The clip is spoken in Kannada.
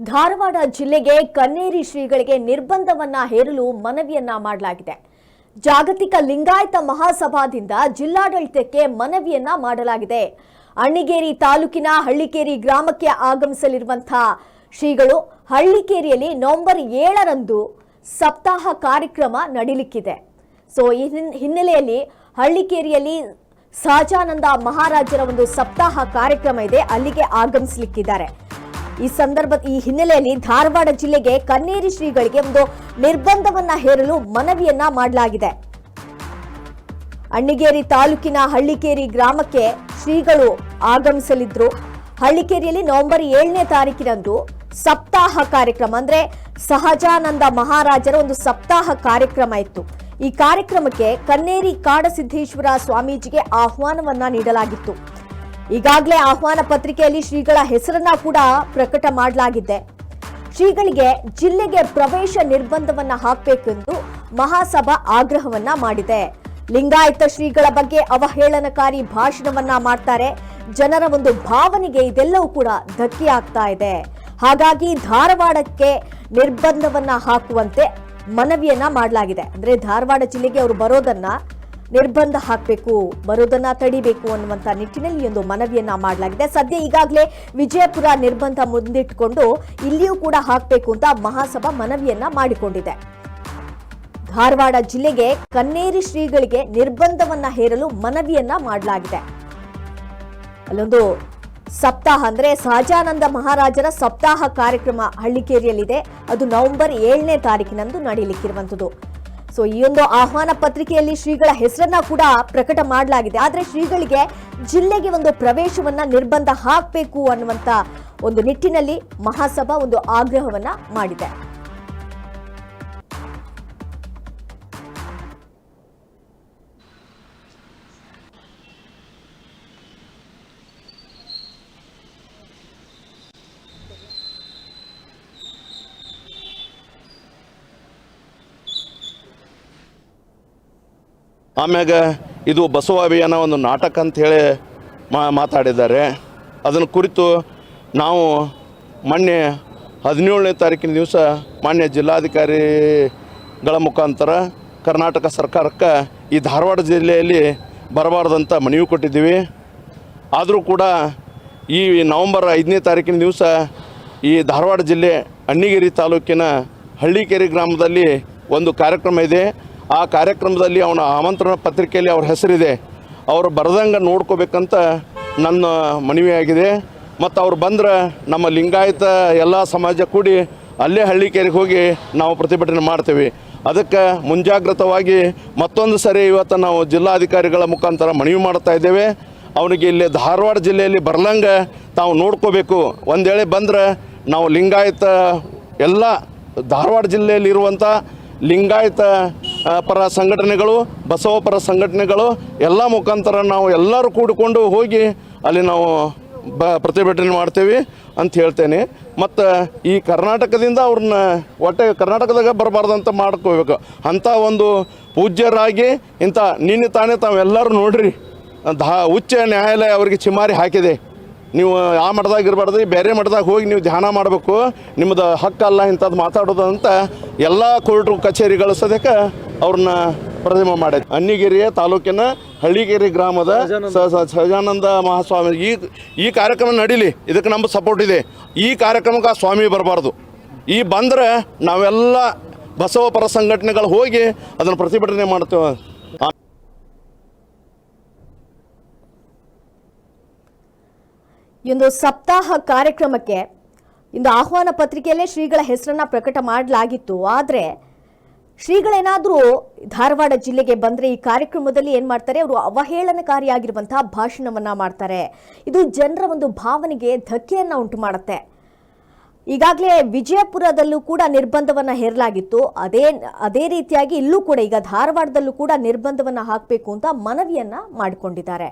ಧಾರವಾಡ ಜಿಲ್ಲೆಗೆ ಕನ್ನೇರಿ ಶ್ರೀಗಳಿಗೆ ನಿರ್ಬಂಧವನ್ನ ಹೇರಲು ಮನವಿಯನ್ನ ಮಾಡಲಾಗಿದೆ. ಜಾಗತಿಕ ಲಿಂಗಾಯತ ಮಹಾಸಭಾದಿಂದ ಜಿಲ್ಲಾಡಳಿತಕ್ಕೆ ಮನವಿಯನ್ನ ಮಾಡಲಾಗಿದೆ. ಅಣ್ಣಿಗೇರಿ ತಾಲೂಕಿನ ಹಳ್ಳಿಕೇರಿ ಗ್ರಾಮಕ್ಕೆ ಆಗಮಿಸಲಿರುವಂತಹ ಶ್ರೀಗಳು ಹಳ್ಳಿಕೇರಿಯಲ್ಲಿ ನವೆಂಬರ್ ಏಳರಂದು ಸಪ್ತಾಹ ಕಾರ್ಯಕ್ರಮ ನಡೀಲಿಕ್ಕಿದೆ. ಸೊ ಈ ಹಿನ್ನೆಲೆಯಲ್ಲಿ ಹಳ್ಳಿಕೇರಿಯಲ್ಲಿ ಸಹಜಾನಂದ ಮಹಾರಾಜರ ಒಂದು ಸಪ್ತಾಹ ಕಾರ್ಯಕ್ರಮ ಇದೆ. ಅಲ್ಲಿಗೆ ಆಗಮಿಸಲಿಕ್ಕಿದ್ದಾರೆ. ಈ ಸಂದರ್ಭ ಈ ಹಿನ್ನೆಲೆಯಲ್ಲಿ ಧಾರವಾಡ ಜಿಲ್ಲೆಗೆ ಕನ್ನೇರಿ ಶ್ರೀಗಳಿಗೆ ಒಂದು ನಿರ್ಬಂಧವನ್ನ ಹೇರಲು ಮನವಿಯನ್ನ ಮಾಡಲಾಗಿದೆ. ಅಣ್ಣಿಗೇರಿ ತಾಲೂಕಿನ ಹಳ್ಳಿಕೇರಿ ಗ್ರಾಮಕ್ಕೆ ಶ್ರೀಗಳು ಆಗಮಿಸಲಿದ್ರು. ಹಳ್ಳಿಕೇರಿಯಲ್ಲಿ ನವೆಂಬರ್ ಏಳನೇ ತಾರೀಕಿನಂದು ಸಪ್ತಾಹ ಕಾರ್ಯಕ್ರಮ ಅಂದ್ರೆ ಸಹಜಾನಂದ ಮಹಾರಾಜರ ಒಂದು ಸಪ್ತಾಹ ಕಾರ್ಯಕ್ರಮ ಇತ್ತು. ಈ ಕಾರ್ಯಕ್ರಮಕ್ಕೆ ಕನ್ನೇರಿ ಕಾಡಸಿದ್ದೇಶ್ವರ ಸ್ವಾಮೀಜಿಗೆ ಆಹ್ವಾನವನ್ನ ನೀಡಲಾಗಿತ್ತು. ಈಗಾಗಲೇ ಆಹ್ವಾನ ಪತ್ರಿಕೆಯಲ್ಲಿ ಶ್ರೀಗಳ ಹೆಸರನ್ನ ಕೂಡ ಪ್ರಕಟ ಮಾಡಲಾಗಿದೆ. ಶ್ರೀಗಳಿಗೆ ಜಿಲ್ಲೆಗೆ ಪ್ರವೇಶ ನಿರ್ಬಂಧವನ್ನ ಹಾಕಬೇಕೆಂದು ಮಹಾಸಭಾ ಆಗ್ರಹವನ್ನ ಮಾಡಿದೆ. ಲಿಂಗಾಯತ ಶ್ರೀಗಳ ಬಗ್ಗೆ ಅವಹೇಳನಕಾರಿ ಭಾಷಣವನ್ನ ಮಾಡ್ತಾರೆ. ಜನರ ಒಂದು ಭಾವನೆಗೆ ಇದೆಲ್ಲವೂ ಕೂಡ ಧಕ್ಕೆ ಆಗ್ತಾ ಇದೆ. ಹಾಗಾಗಿ ಧಾರವಾಡಕ್ಕೆ ನಿರ್ಬಂಧವನ್ನ ಹಾಕುವಂತೆ ಮನವಿಯನ್ನ ಮಾಡಲಾಗಿದೆ. ಅಂದ್ರೆ ಧಾರವಾಡ ಜಿಲ್ಲೆಗೆ ಅವರು ಬರೋದನ್ನ ನಿರ್ಬಂಧ ಹಾಕಬೇಕು ಬರೋದನ್ನ ತಡಿಬೇಕು ಅನ್ನುವಂತ ನಿಟ್ಟಿನಲ್ಲಿ ಒಂದು ಮನವಿಯನ್ನ ಮಾಡಲಾಗಿದೆ. ಸದ್ಯ ಈಗಾಗಲೇ ವಿಜಯಪುರ ನಿರ್ಬಂಧ ಮುಂದಿಟ್ಟುಕೊಂಡು ಇಲ್ಲಿಯೂ ಕೂಡ ಹಾಕಬೇಕು ಅಂತ ಮಹಾಸಭಾ ಮನವಿಯನ್ನ ಮಾಡಿಕೊಂಡಿದೆ. ಧಾರವಾಡ ಜಿಲ್ಲೆಗೆ ಕನ್ನೇರಿ ಶ್ರೀಗಳಿಗೆ ನಿರ್ಬಂಧವನ್ನ ಹೇರಲು ಮನವಿಯನ್ನ ಮಾಡಲಾಗಿದೆ. ಅಲ್ಲೊಂದು ಸಪ್ತಾಹ ಅಂದ್ರೆ ಸಹಜಾನಂದ ಮಹಾರಾಜರ ಸಪ್ತಾಹ ಕಾರ್ಯಕ್ರಮ ಹಳ್ಳಿಕೇರಿಯಲ್ಲಿದೆ. ಅದು ನವೆಂಬರ್ ಏಳನೇ ತಾರೀಕಿನಂದು ನಡೆಯಲಿಕ್ಕಿರುವಂಥದ್ದು. ಸೊ ಈ ಒಂದು ಆಹ್ವಾನ ಪತ್ರಿಕೆಯಲ್ಲಿ ಶ್ರೀಗಳ ಹೆಸರನ್ನ ಕೂಡ ಪ್ರಕಟ ಮಾಡಲಾಗಿದೆ. ಆದ್ರೆ ಶ್ರೀಗಳಿಗೆ ಜಿಲ್ಲೆಗೆ ಒಂದು ಪ್ರವೇಶವನ್ನ ನಿರ್ಬಂಧ ಹಾಕಬೇಕು ಅನ್ನುವಂತ ಒಂದು ನಿಟ್ಟಿನಲ್ಲಿ ಮಹಾಸಭಾ ಒಂದು ಆಗ್ರಹವನ್ನ ಮಾಡಿದೆ. ಆಮ್ಯಾಗ ಇದು ಬಸವ ಅಭಿಯಾನ ಒಂದು ನಾಟಕ ಅಂತ ಹೇಳಿ ಮಾ ಮಾತಾಡಿದ್ದಾರೆ. ಅದನ್ನು ಕುರಿತು ನಾವು ಮೊನ್ನೆ ಹದಿನೇಳನೇ ತಾರೀಕಿನ ದಿವಸ ಮಾನ್ಯ ಜಿಲ್ಲಾಧಿಕಾರಿಗಳ ಮುಖಾಂತರ ಕರ್ನಾಟಕ ಸರ್ಕಾರಕ್ಕೆ ಈ ಧಾರವಾಡ ಜಿಲ್ಲೆಯಲ್ಲಿ ಬರಬಾರ್ದಂತ ಮನವಿ ಕೊಟ್ಟಿದ್ದೀವಿ. ಆದರೂ ಕೂಡ ಈ ನವಂಬರ್ ಐದನೇ ತಾರೀಕಿನ ದಿವಸ ಈ ಧಾರವಾಡ ಜಿಲ್ಲೆ ಅಣ್ಣಿಗೇರಿ ತಾಲೂಕಿನ ಹಳ್ಳಿಕೇರಿ ಗ್ರಾಮದಲ್ಲಿ ಒಂದು ಕಾರ್ಯಕ್ರಮ ಇದೆ. ಆ ಕಾರ್ಯಕ್ರಮದಲ್ಲಿ ಅವನ ಆಮಂತ್ರಣ ಪತ್ರಿಕೆಯಲ್ಲಿ ಅವ್ರ ಹೆಸರಿದೆ. ಅವರು ಬರದಂಗೆ ನೋಡ್ಕೋಬೇಕಂತ ನನ್ನ ಮನವಿಯಾಗಿದೆ. ಮತ್ತು ಅವ್ರು ಬಂದ್ರೆ ನಮ್ಮ ಲಿಂಗಾಯತ ಎಲ್ಲ ಸಮಾಜ ಕೂಡಿ ಅಲ್ಲೇ ಹಳ್ಳಿಕೇರಿಗೆ ಹೋಗಿ ನಾವು ಪ್ರತಿಭಟನೆ ಮಾಡ್ತೇವೆ. ಅದಕ್ಕೆ ಮುಂಜಾಗ್ರತವಾಗಿ ಮತ್ತೊಂದು ಸರಿ ಇವತ್ತು ನಾವು ಜಿಲ್ಲಾಧಿಕಾರಿಗಳ ಮುಖಾಂತರ ಮನವಿ ಮಾಡ್ತಾ ಇದ್ದೇವೆ. ಅವನಿಗೆ ಇಲ್ಲಿ ಧಾರವಾಡ ಜಿಲ್ಲೆಯಲ್ಲಿ ಬರ್ಲಂಗೆ ತಾವು ನೋಡ್ಕೋಬೇಕು. ಒಂದು ವೇಳೆ ಬಂದ್ರೆ ನಾವು ಲಿಂಗಾಯತ ಎಲ್ಲ ಧಾರವಾಡ ಜಿಲ್ಲೆಯಲ್ಲಿ ಇರುವಂಥ ಲಿಂಗಾಯತ ಪರ ಸಂಘಟನೆಗಳು, ಬಸವ ಪರ ಸಂಘಟನೆಗಳು, ಎಲ್ಲ ಮುಖಾಂತರ ನಾವು ಎಲ್ಲರೂ ಕೂಡಿಕೊಂಡು ಹೋಗಿ ಅಲ್ಲಿ ನಾವು ಬ ಪ್ರತಿಭಟನೆ ಮಾಡ್ತೇವೆ ಅಂತ ಹೇಳ್ತೇನೆ. ಮತ್ತು ಈ ಕರ್ನಾಟಕದಿಂದ ಅವ್ರನ್ನ ಒಟ್ಟೆ ಕರ್ನಾಟಕದಾಗ ಬರಬಾರ್ದಂತ ಮಾಡ್ಕೋಬೇಕು. ಅಂಥ ಒಂದು ಪೂಜ್ಯರಾಗಿ ಇಂಥ ನಿನ್ನೆ ತಾನೇ ತಾವೆಲ್ಲರೂ ನೋಡ್ರಿ, ಧಾ ಉಚ್ಚ ನ್ಯಾಯಾಲಯ ಅವರಿಗೆ ಚಿಮಾರಿ ಹಾಕಿದೆ. ನೀವು ಆ ಮಠದಾಗ ಇರಬಾರ್ದು, ಬೇರೆ ಮಠದಾಗ ಹೋಗಿ ನೀವು ಧ್ಯಾನ ಮಾಡಬೇಕು. ನಿಮ್ಮದು ಹಕ್ಕಲ್ಲ ಇಂಥದ್ದು ಮಾತಾಡೋದು ಅಂತ ಎಲ್ಲ ಕೋರ್ಟ್ ಕಚೇರಿಗಳು ಸದ್ಯಕ್ಕೆ ಅವ್ರನ್ನ ಪ್ರತಿಮೆ ಮಾಡಿ ಅನ್ನಿಗಿರಿಯ ತಾಲೂಕಿನ ಹಳ್ಳಿಗೇರಿ ಗ್ರಾಮದ ಸಹಜಾನಂದ. ಮಹಾಸ್ವಾಮಿ. ಈ ಈ ಕಾರ್ಯಕ್ರಮ ನಡೀಲಿ. ಇದಕ್ಕೆ ನಮ್ಮ ಸಪೋರ್ಟ್ ಇದೆ. ಈ ಕಾರ್ಯಕ್ರಮಕ್ಕೆ ಆ ಸ್ವಾಮಿ ಬರಬಾರ್ದು. ಈ ಬಂದರೆ ನಾವೆಲ್ಲ ಬಸವ ಪರ ಸಂಘಟನೆಗಳು ಹೋಗಿ ಅದನ್ನು ಪ್ರತಿಭಟನೆ ಮಾಡ್ತೇವೆ. ಇಂದು ಸಪ್ತಾಹ ಕಾರ್ಯಕ್ರಮಕ್ಕೆ ಇಂದು ಆಹ್ವಾನ ಪತ್ರಿಕೆಯಲ್ಲೇ ಶ್ರೀಗಳ ಹೆಸರನ್ನ ಪ್ರಕಟ ಮಾಡಲಾಗಿತ್ತು. ಆದರೆ ಶ್ರೀಗಳೇನಾದರೂ ಧಾರವಾಡ ಜಿಲ್ಲೆಗೆ ಬಂದರೆ ಈ ಕಾರ್ಯಕ್ರಮದಲ್ಲಿ ಏನು ಮಾಡ್ತಾರೆ? ಅವರು ಅವಹೇಳನಕಾರಿಯಾಗಿರುವಂತಹ ಭಾಷಣವನ್ನು ಮಾಡ್ತಾರೆ. ಇದು ಜನರ ಒಂದು ಭಾವನೆಗೆ ಧಕ್ಕೆಯನ್ನು ಉಂಟು ಮಾಡುತ್ತೆ ಈಗಾಗಲೇ ವಿಜಯಪುರದಲ್ಲೂ ಕೂಡ ನಿರ್ಬಂಧವನ್ನು ಹೇರಲಾಗಿತ್ತು. ಅದೇ ಅದೇ ರೀತಿಯಾಗಿ ಇಲ್ಲೂ ಕೂಡ ಈಗ ಧಾರವಾಡದಲ್ಲೂ ಕೂಡ ನಿರ್ಬಂಧವನ್ನು ಹಾಕಬೇಕು ಅಂತ ಮನವಿಯನ್ನು ಮಾಡಿಕೊಂಡಿದ್ದಾರೆ.